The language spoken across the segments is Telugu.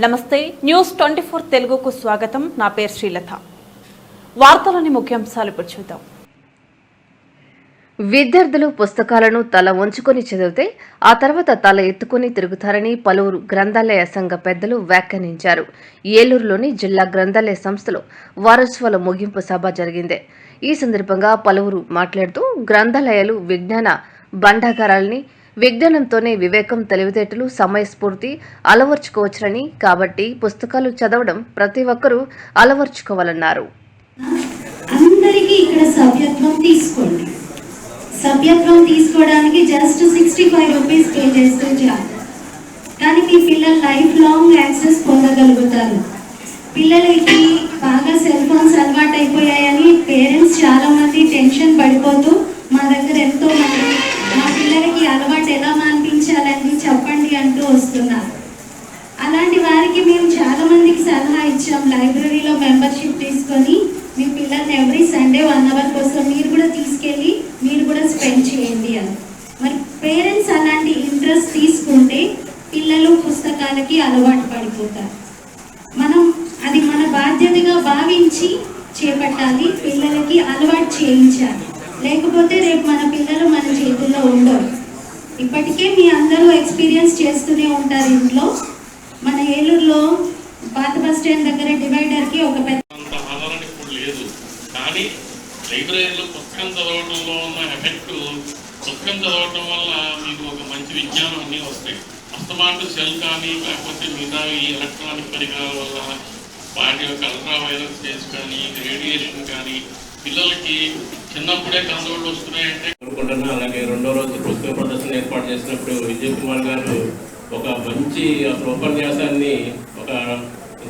నమస్తే న్యూస్ ట్వంటీ ఫోర్ తెలుగుకు స్వాగతం. నా పేరు శ్రీలత. వార్తలోని ముఖ్యాంశాలు ఇప్పుడు చూద్దాం. విద్యార్థులు పుస్తకాలను తల వంచుకొని చదివితే ఆ తర్వాత తల ఎత్తుకుని తిరుగుతారని పలువురు గ్రంథాలయ సంఘ పెద్దలు వ్యాఖ్యానించారు. ఏలూరులోని జిల్లా గ్రంథాలయ సంస్థలో వారోత్సవాల ముగింపు సభ జరిగింది. ఈ సందర్భంగా పలువురు మాట్లాడుతూ గ్రంథాలయాలు విజ్ఞాన బండాగారాలని విజ్ఞానంతోనే వివేకం తెలివితేటలు సమయస్ఫూర్తి అలవర్చుకోవచ్చునని కాబట్టి పుస్తకాలు చదవడం ప్రతి ఒక్కరూ అలవర్చుకోవాలన్నారు. అందరికీ ఇక్కడ సభ్యత్వం తీసుకోండి. సభ్యత్వం తీసుకోవడానికి just sixty five rupees pay చేస్తే చాలు. కానీ మీ పిల్లలు లైఫ్ లాంగ్ యాక్సెస్ పొందగలుగుతారు. పిల్లలకి బాగా సెల్ ఫోన్స్ అలవాటు అయిపోయాయని పేరెంట్స్ చాలామంది టెన్షన్ పడిపోతూ వస్తున్నారు అలాంటి వారికి మేము చాలా మందికి సలహా ఇచ్చాం. లైబ్రరీలో మెంబర్షిప్ తీసుకొని మీ పిల్లల్ని ఎవ్రీ సండే వన్ అవర్ కోసం మీరు కూడా తీసుకెళ్ళి మీరు కూడా స్పెండ్ చేయండి అని. మరి పేరెంట్స్ అలాంటి ఇంట్రెస్ట్ తీసుకుంటే పిల్లలు పుస్తకాలకి అలవాటు పడిపోతారు. మనం అది మన బాధ్యతగా భావించి చేపట్టాలి పిల్లలకి అలవాటు చేయించాలి. లేకపోతే రేపు మన పిల్లలు మన చేతుల్లో ఉండవు ఇప్పటికే మీ అందరూ ఎక్స్పీరియన్స్ చేస్తూనే ఉంటారు ఇంట్లో. మన ఏలూరులో పాత బస్ స్టాండ్ దగ్గర డివైడర్కి ఒక పెద్ద అంత ఆదరణ ఇప్పుడు లేదు. కానీ లైబ్రరీలో పుస్తకం చదవడంలో ఉన్న ఎఫెక్ట్ పుస్తకం చదవటం వల్ల మీకు ఒక మంచి విజ్ఞానం అన్నీ వస్తాయి. అస్తమాటు సెల్ కానీ లేకపోతే మిగతా ఈ ఎలక్ట్రానిక్ పరికరాల వల్ల వాటి యొక్క అల్ట్రా వైరస్ కానీ రేడియేషన్ కానీ పిల్లలకి చిన్నప్పుడే కళ్ళజోళ్ళు వస్తున్నాయంటే కోరుకుంటున్నా. అలాగే రెండో రోజు పుస్తక ప్రదర్శన ఏర్పాటు చేసినప్పుడు విజయ్ కుమార్ గారు ఒక మంచి అసలు ఉపన్యాసాన్ని ఒక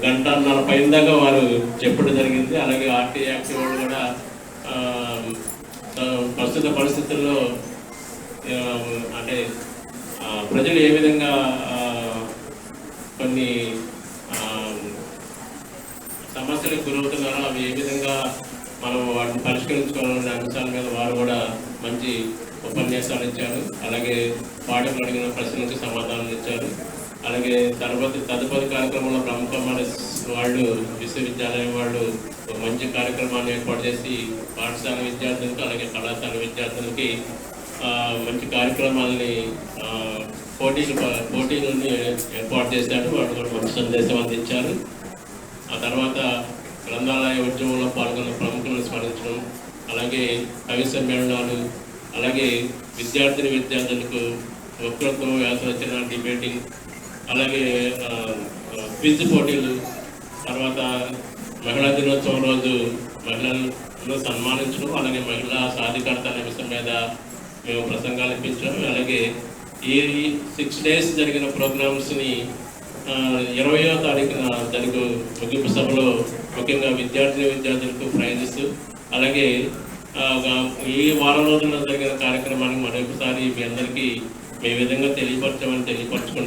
గంటన్నర పైన దాకా వారు చెప్పడం జరిగింది. అలాగే ఆర్టీ యాక్ట్ వాళ్ళు కూడా ప్రస్తుత పరిస్థితుల్లో అంటే ప్రజలు ఏ విధంగా కొన్ని సమస్యలకు గురవుతున్నారో అవి ఏ విధంగా మనం వాటిని పరిష్కరించుకోవాలనే అంశాల మీద వారు కూడా మంచి ఉపన్యాసాలు ఇచ్చారు. అలాగే పాఠకులు అడిగిన ప్రశ్నలకు సమాధానం ఇచ్చారు. అలాగే తదుపరి తదుపరి కార్యక్రమంలో ప్రముఖమైన వాళ్ళు విశ్వవిద్యాలయం వాళ్ళు ఒక మంచి కార్యక్రమాన్ని ఏర్పాటు చేసి పాఠశాల విద్యార్థులకు అలాగే కళాశాల విద్యార్థులకి మంచి కార్యక్రమాలని పోటీలు పోటీలు పోటీలని ఏర్పాటు చేశారు. వాళ్ళు కూడా మంచి సందేశం అందించారు. ఆ తర్వాత గ్రంథాలయ ఉద్యమంలో పాల్గొన్న ప్రముఖులను స్మరించడం అలాగే కవి సమ్మేళనాలు అలాగే విద్యార్థిని విద్యార్థులకు వక్తృత్వం వ్యాసరచన డిబేటింగ్ అలాగే క్విజ్ పోటీలు తర్వాత మహిళా దినోత్సవం రోజు మహిళలను సన్మానించడం అలాగే మహిళా సాధికారత అనే విషయం మీద మేము ప్రసంగాలు ఇప్పించడం అలాగే ఈ సిక్స్ డేస్ జరిగిన ప్రోగ్రామ్స్ని ఇరవయో తారీఖున జరుగు ముగింపు సభలో ముఖ్యంగా విద్యార్థిని విద్యార్థులకు ప్రయాణిస్తూ అలాగే ఈ వారం రోజుల్లో జరిగిన కార్యక్రమానికి మరొకసారి మీ అందరికీ మీ విధంగా తెలియపరచమని తెలియపరచుకుంటాం